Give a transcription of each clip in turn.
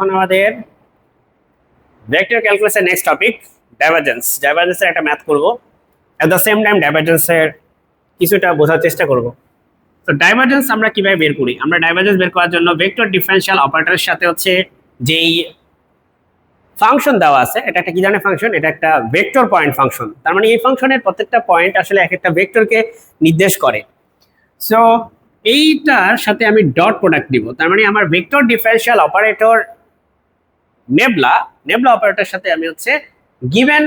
এখন আমাদের ভেক্টর ক্যালকুলাসের নেক্সট টপিক ডাইভারজেন্স ডাইভারজেন্সের একটা ম্যাথ করব। অ্যাট দ্য সেম টাইম ডাইভারজেন্সের কিছুটা বোঝার চেষ্টা করব। তো ডাইভারজেন্স আমরা কীভাবে বের করি? আমরা ডাইভারজেন্স বের করার জন্য ভেক্টর ডিফারেনশিয়াল অপারেটরের সাথে হচ্ছে যেই ফাংশন দেওয়া আছে, এটা একটা কি ধরনের ফাংশন এটা একটা ভেক্টর পয়েন্ট ফাংশন তার মানে এই ফাংশনের প্রত্যেকটা পয়েন্ট আসলে এক একটা ভেক্টরকে নির্দেশ করে। সো এইটার সাথে আমি ডট প্রোডাক্ট দিব। তার মানে আমার vector differential operator nabla nabla operator সাথে আমি হচ্ছে গিভেন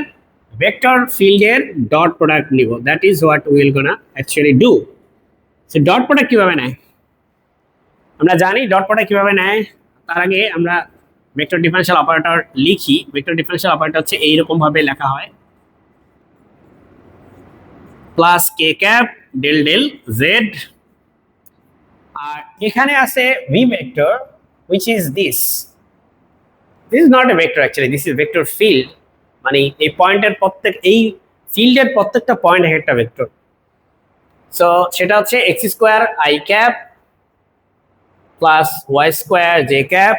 ভেক্টর ফিল্ডের ডট প্রোডাক্ট নিব। That is what will gonna actually do say dot product কীভাবে নেয়? আমরা জানি ডট প্রোডাক্ট কীভাবে নেয়? তার আগে আমরা ভেক্টর ডিফারেনশিয়াল অপারেটর লিখি। ভেক্টর ডিফারেনশিয়াল অপারেটর হচ্ছে এইরকম ভাবে লেখা হয়। Plus K cap del del Z আর এখানে আছে V vector which is this this is not a vector actually this is vector field মানে এই পয়েন্টের প্রত্যেক, এই ফিল্ডের প্রত্যেকটা পয়েন্ট এক একটা ভেক্টর সো সেটা হচ্ছে X square I cap plus Y square J cap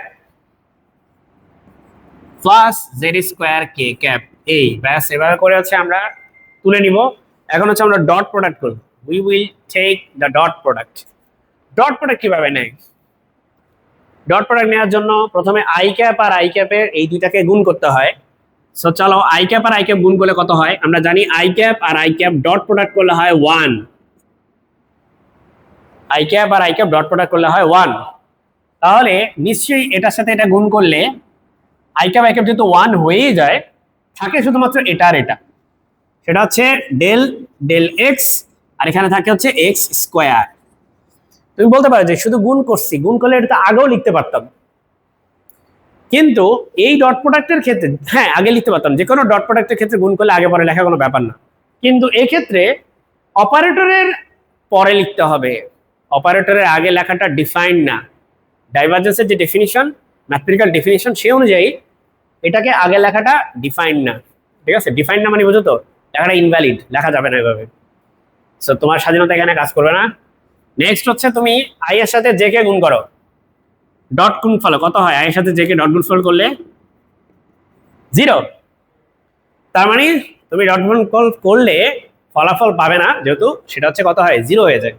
plus Z square K cap এই, ব্যাস এভাবে করে হচ্ছে আমরা তুলে নিব। এখন হচ্ছে আমরা ডট প্রোডাক্ট করব। We will take the dot product dot product কীভাবে নেয়? ডট প্রোডাক্ট নেওয়ার জন্য প্রথমে আই ক্যাপ আর আই ক্যাপের এই দুইটাকে গুণ করতে হয়। সো চলো আই ক্যাপ আর আই ক্যাপ গুণ করলে কত হয়? আমরা জানি আই ক্যাপ আর আই ক্যাপ ডট প্রোডাক্ট করলে হয় ওয়ান আই ক্যাপ আর আই ক্যাপ ডট প্রোডাক্ট করলে হয় ওয়ান তাহলে নিশ্চয়ই এটার সাথে এটা গুণ করলে আই ক্যাপ আই ক্যাপ যেহেতু ওয়ান হয়েই যায়, থাকে শুধুমাত্র এটা আর এটা। সেটা হচ্ছে ডেল ডেল এক্স আর এখানে থাকে হচ্ছে এক্স স্কোয়ার তুমি বলতে পারো যে শুধু গুণ করছি, গুণ করলে এটা তো আগেও লিখতে পারতাম। কিন্তু এই ডট প্রোডাক্টের ক্ষেত্রে হ্যাঁ আগে লিখতে পারতাম। যে কোনো ডট প্রোডাক্টের ক্ষেত্রে গুণ করলে আগে পরে লেখা কোনো ব্যাপার না। কিন্তু এক্ষেত্রে অপারেটরের পরে লিখতে হবে। অপারেটরের আগে লেখাটা ডিফাইন্ড না। ডাইভারজেন্সের যে ডেফিনিশন ম্যাথমেটিক্যাল ডেফিনিশন সে অনুযায়ী এটাকে আগে লেখাটা ডিফাইন্ড না। ঠিক আছে? ডিফাইন্ড না মানে বুঝো তো? লেখাটা ইনভ্যালিড লেখা যাবে না এভাবে। সো তোমার স্বাধীনতা এখানে কাজ করবে না। নেক্সট হচ্ছে তুমি আই এর সাথে জে কে গুণ করো। ডট গুণ ফলো কত হয়? আই এর সাথে জে কে ডট গুণ ফল করলে? জিরো তার মানে তুমি ডট গুণ করলে ফলাফল পাবে না, যেহেতু সেটা হচ্ছে কত হয়? জিরো হয়ে যায়।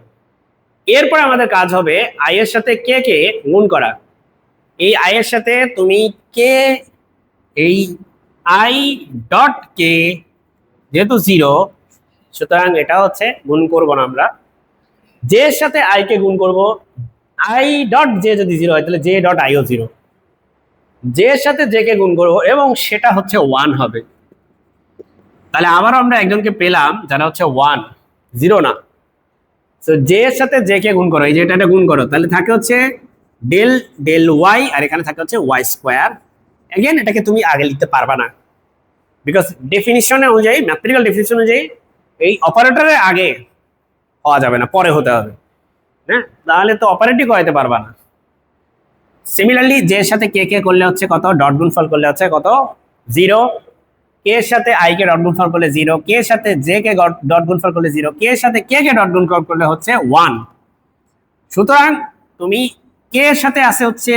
এরপর আমাদের কাজ হবে আই এর সাথে কে কে গুণ করা। এই আই এর সাথে তুমি কে এই আই ডট কে যেহেতু জিরো সুতরাং এটা হচ্ছে গুণ করব না আমরা। জে এর সাথে আই কে গুণ করব আই ডট জে যদি জিরো হয়, তাহলে জে ডট আইও জিরো জে এর সাথে জে কে গুণ করব, এবং সেটা হচ্ছে ওয়ান হবে। তাহলে আবারও আমরা একজনকে পেলাম, যারা হচ্ছে ওয়ান জিরো না। তো জে এর সাথে জে কে গুণ করো, এই যে এটা গুণ করো, তাহলে থাকে হচ্ছে ডেল ডেল ওয়াই আর এখানে থাকে হচ্ছে ওয়াই স্কোয়ার অ্যাগেন এটাকে তুমি আগে লিখতে পারবা না। বিকজ ডেফিনিশনের অনুযায়ী ম্যাথমেটিক্যাল ডেফিনিশন অনুযায়ী, এই অপারেটরের আগে হওয়া যাবে না, পরে হতে হবে। হ্যাঁ? তাহলে তো অপারেটই করাইতে পারবা না। সিমিলারলি যে সাথে কে কে করলে হচ্ছে কত? ডট গুণফল করলে হচ্ছে কত? জিরো কে এর সাথে আই কে ডট গুণফল করলে জিরো কে এর সাথে জে কে ডট গুণফল করলে জিরো কে এর সাথে কে কে ডট গুণফল করলে হচ্ছে ওয়ান সুতরাং তুমি কে এর সাথে আছে হচ্ছে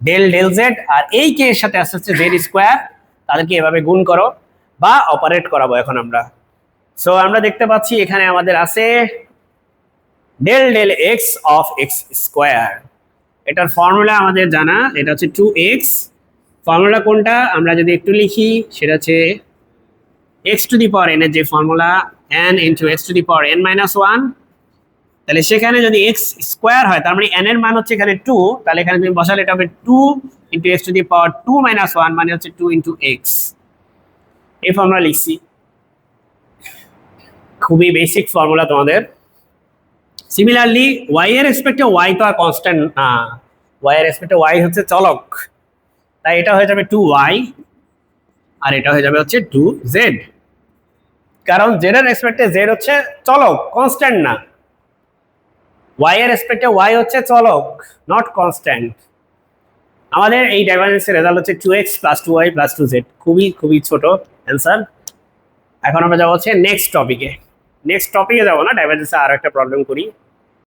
ডেল ডেল জেড আর এই কে এর সাথে আছে হচ্ছে জেড স্কোয়ার তাদেরকে এভাবে গুণ করো বা অপারেট করাবো এখন আমরা। সো আমরা দেখতে পাচ্ছি এখানে আমাদের আছে del del X of X square এটার ফর্মুলা আমাদের জানা, এটা হচ্ছে টু এক্স ফর্মুলা কোনটা? আমরা যদি একটু লিখি, সেটা হচ্ছে X to the power N এর যে formula N into X to the power N minus one তাহলে সেখানে যদি এক্স স্কোয়ার হয়, তার মানে এন এর মান হচ্ছে এখানে টু তাহলে এখানে তুমি বসালে এটা হবে two into X to the power two minus one মানে হচ্ছে টু ইন্টু এক্স এই ফর্মুলা লিখছি খুবই বেসিক ফর্মুলা তোমাদের। সিমিলারলি ওয়াই এর রেসপেক্টে ওয়াই তো আর কনস্ট্যান্ট না। ওয়াই এর রেসপেক্টে ওয়াই হচ্ছে চলক। তাই এটা হয়ে যাবে টু ওয়াই আর এটা হয়ে যাবে হচ্ছে টু জেড কারণ জেড এর রেসপেক্টে জেড হচ্ছে চলক কনস্ট্যান্ট না। ওয়াই এর রেসপেক্টে ওয়াই হচ্ছে চলক নট কনস্ট্যান্ট আমাদের এই ডাইভারজেন্সের রেজাল্ট হচ্ছে two X plus two Y plus two Z খুবই খুবই ছোট অ্যান্সার এখন আমরা যাব হচ্ছে নেক্সট টপিকে নেক্সট টপিকে যাব না ডাইভার্জেন্সে আর একটা প্রবলেম করি।